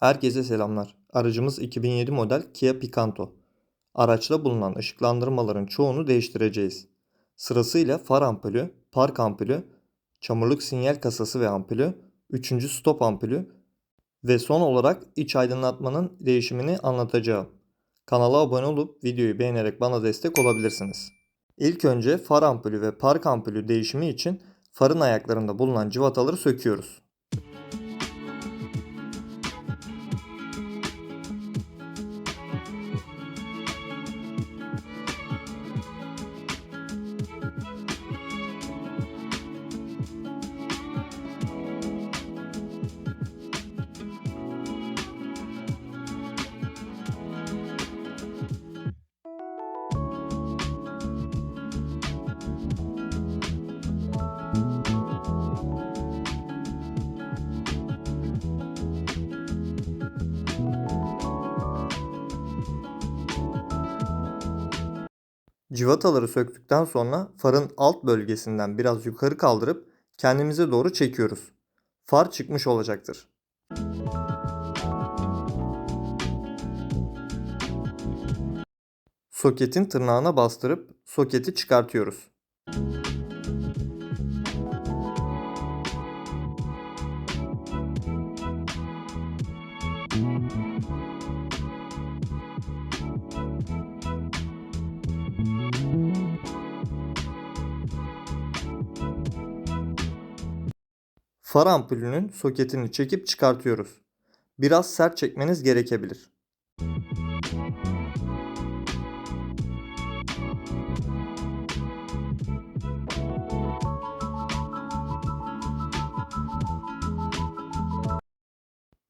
Herkese selamlar. Aracımız 2007 model Kia Picanto. Araçta bulunan ışıklandırmaların çoğunu değiştireceğiz. Sırasıyla far ampulü, park ampulü, çamurluk sinyal kasası ve ampulü, üçüncü stop ampulü ve son olarak iç aydınlatmanın değişimini anlatacağım. Kanala abone olup videoyu beğenerek bana destek olabilirsiniz. İlk önce far ampulü ve park ampulü değişimi için farın ayaklarında bulunan cıvataları söküyoruz. Civataları söktükten sonra farın alt bölgesinden biraz yukarı kaldırıp kendimize doğru çekiyoruz. Far çıkmış olacaktır. Soketin tırnağına bastırıp soketi çıkartıyoruz. Far ampulünün soketini çekip çıkartıyoruz. Biraz sert çekmeniz gerekebilir.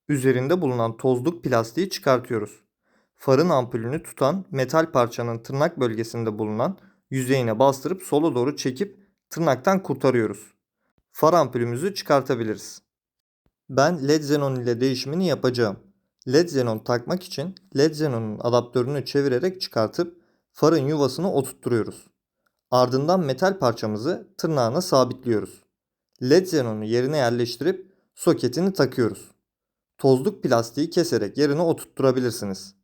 Üzerinde bulunan tozluk plastiği çıkartıyoruz. Farın ampulünü tutan metal parçanın tırnak bölgesinde bulunan yüzeyine bastırıp sola doğru çekip tırnaktan kurtarıyoruz. Far ampulümüzü çıkartabiliriz. Ben LED xenon ile değişimini yapacağım. LED xenon takmak için LED xenonun adaptörünü çevirerek çıkartıp farın yuvasını oturtturuyoruz. Ardından metal parçamızı tırnağına sabitliyoruz. LED xenonu yerine yerleştirip soketini takıyoruz. Tozluk plastiği keserek yerine oturtturabilirsiniz.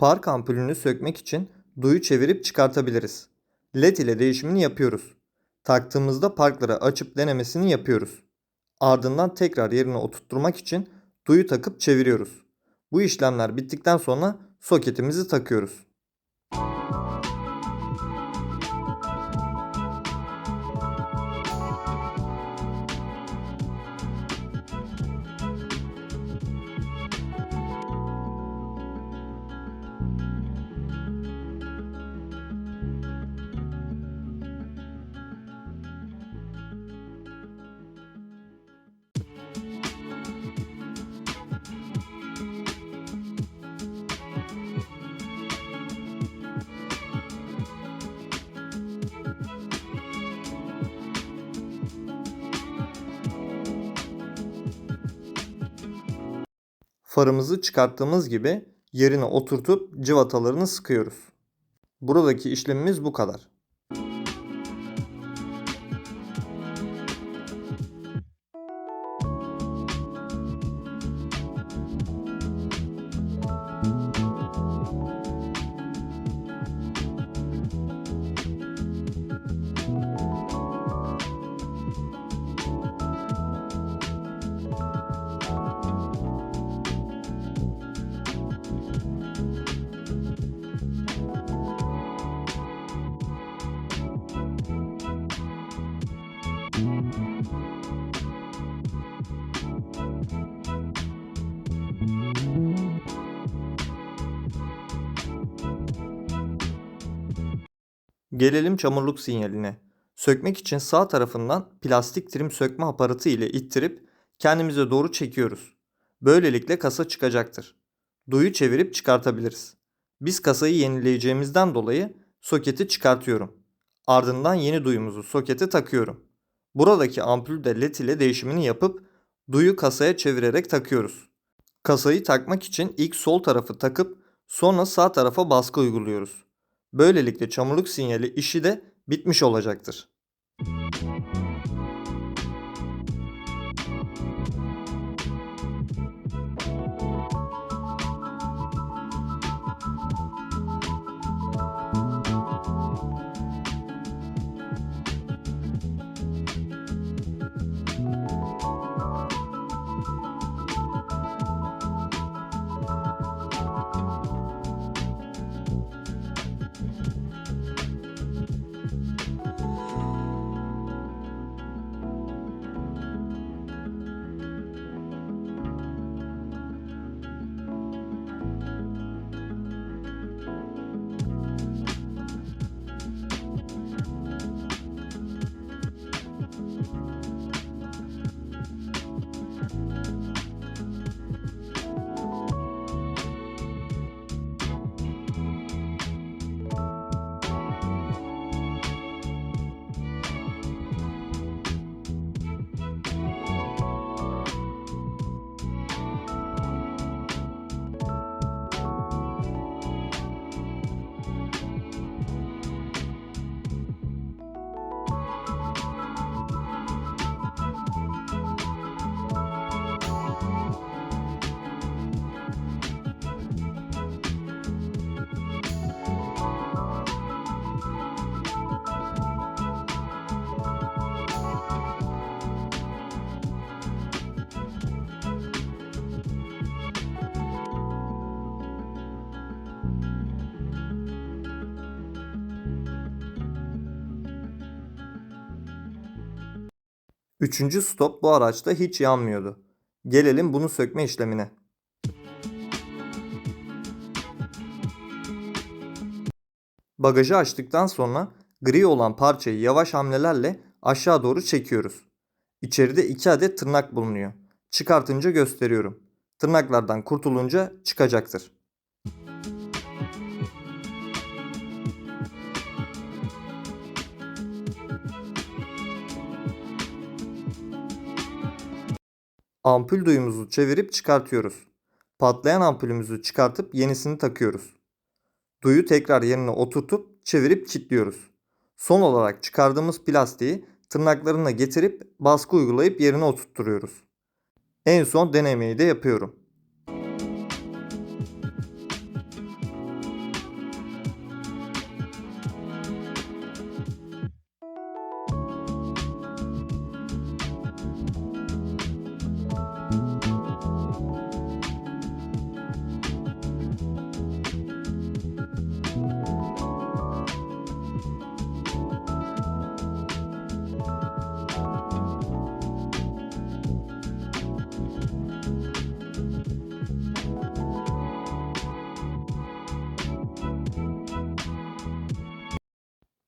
Park ampulünü sökmek için duyu çevirip çıkartabiliriz. LED ile değişimini yapıyoruz. Taktığımızda parkları açıp denemesini yapıyoruz. Ardından tekrar yerine oturtturmak için duyu takıp çeviriyoruz. Bu işlemler bittikten sonra soketimizi takıyoruz. Farımızı çıkarttığımız gibi yerine oturtup cıvatalarını sıkıyoruz. Buradaki işlemimiz bu kadar. Gelelim çamurluk sinyaline. Sökmek için sağ tarafından plastik trim sökme aparatı ile ittirip kendimize doğru çekiyoruz. Böylelikle kasa çıkacaktır. Duyu çevirip çıkartabiliriz. Biz kasayı yenileyeceğimizden dolayı soketi çıkartıyorum. Ardından yeni duyumuzu sokete takıyorum. Buradaki ampulü de led ile değişimini yapıp duyu kasaya çevirerek takıyoruz. Kasayı takmak için ilk sol tarafı takıp sonra sağ tarafa baskı uyguluyoruz. Böylelikle çamurluk sinyali işi de bitmiş olacaktır. Üçüncü stop bu araçta hiç yanmıyordu. Gelelim bunu sökme işlemine. Bagajı açtıktan sonra gri olan parçayı yavaş hamlelerle aşağı doğru çekiyoruz. İçeride iki adet tırnak bulunuyor. Çıkartınca gösteriyorum. Tırnaklardan kurtulunca çıkacaktır. Ampul duyumuzu çevirip çıkartıyoruz. Patlayan ampulümüzü çıkartıp yenisini takıyoruz. Duyu tekrar yerine oturtup çevirip kilitliyoruz. Son olarak çıkardığımız plastiği tırnaklarına getirip baskı uygulayıp yerine oturtturuyoruz. En son denemeyi de yapıyorum.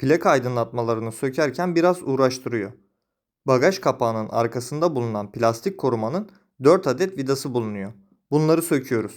Plaka aydınlatmalarını sökerken biraz uğraştırıyor. Bagaj kapağının arkasında bulunan plastik korumanın 4 adet vidası bulunuyor. Bunları söküyoruz.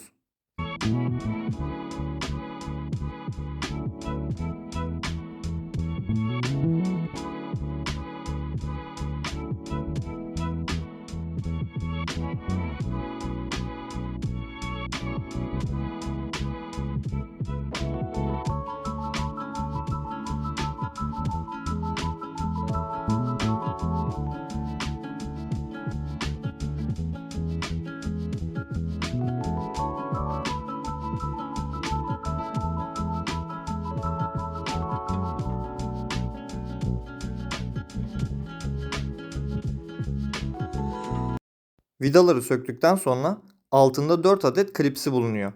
Vidaları söktükten sonra altında 4 adet klipsi bulunuyor.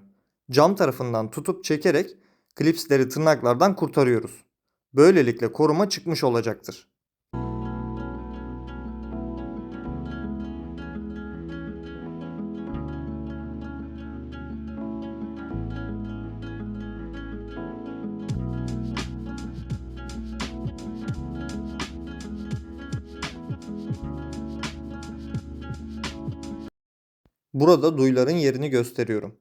Cam tarafından tutup çekerek klipsleri tırnaklardan kurtarıyoruz. Böylelikle koruma çıkmış olacaktır. Burada duyuların yerini gösteriyorum.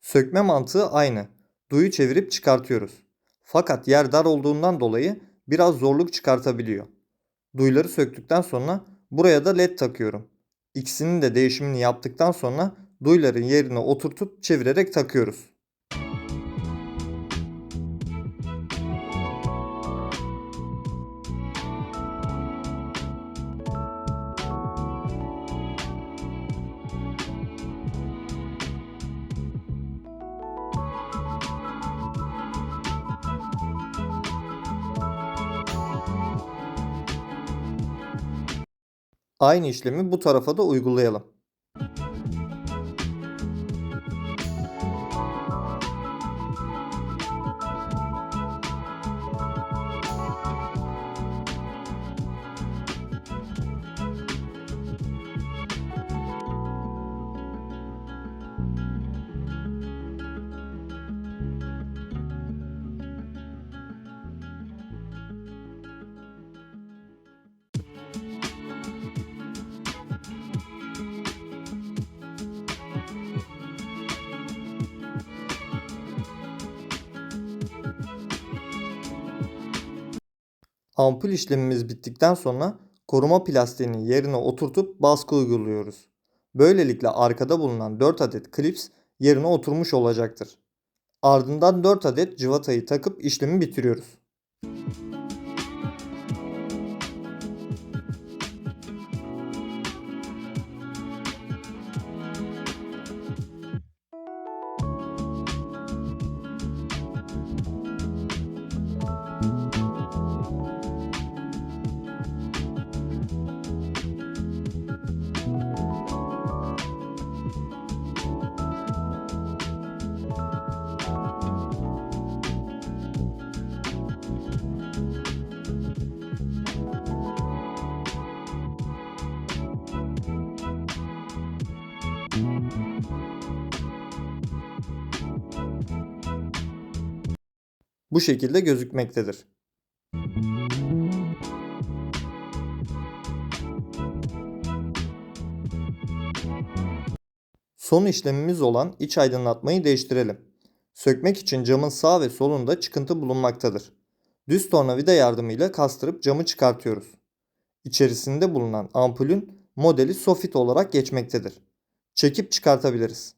Sökme mantığı aynı. Duyu çevirip çıkartıyoruz. Fakat yer dar olduğundan dolayı biraz zorluk çıkartabiliyor. Duyuları söktükten sonra buraya da led takıyorum. İkisinin de değişimini yaptıktan sonra duyuların yerine oturtup çevirerek takıyoruz. Aynı işlemi bu tarafa da uygulayalım. Ampul işlemimiz bittikten sonra koruma plastiğini yerine oturtup baskı uyguluyoruz. Böylelikle arkada bulunan 4 adet klips yerine oturmuş olacaktır. Ardından 4 adet cıvatayı takıp işlemi bitiriyoruz. Bu şekilde gözükmektedir. Son işlemimiz olan iç aydınlatmayı değiştirelim. Sökmek için camın sağ ve solunda çıkıntı bulunmaktadır. Düz tornavida yardımıyla kastırıp camı çıkartıyoruz. İçerisinde bulunan ampulün modeli Sofit olarak geçmektedir. Çekip çıkartabiliriz.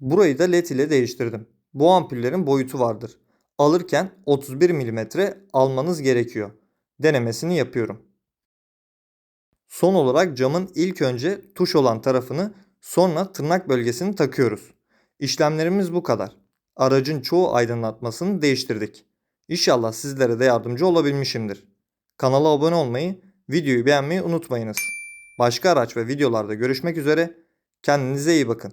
Burayı da led ile değiştirdim. Bu ampullerin boyutu vardır. Alırken 31 mm almanız gerekiyor. Denemesini yapıyorum. Son olarak camın ilk önce tuş olan tarafını sonra tırnak bölgesini takıyoruz. İşlemlerimiz bu kadar. Aracın çoğu aydınlatmasını değiştirdik. İnşallah sizlere de yardımcı olabilmişimdir. Kanala abone olmayı, videoyu beğenmeyi unutmayınız. Başka araç ve videolarda görüşmek üzere. Kendinize iyi bakın.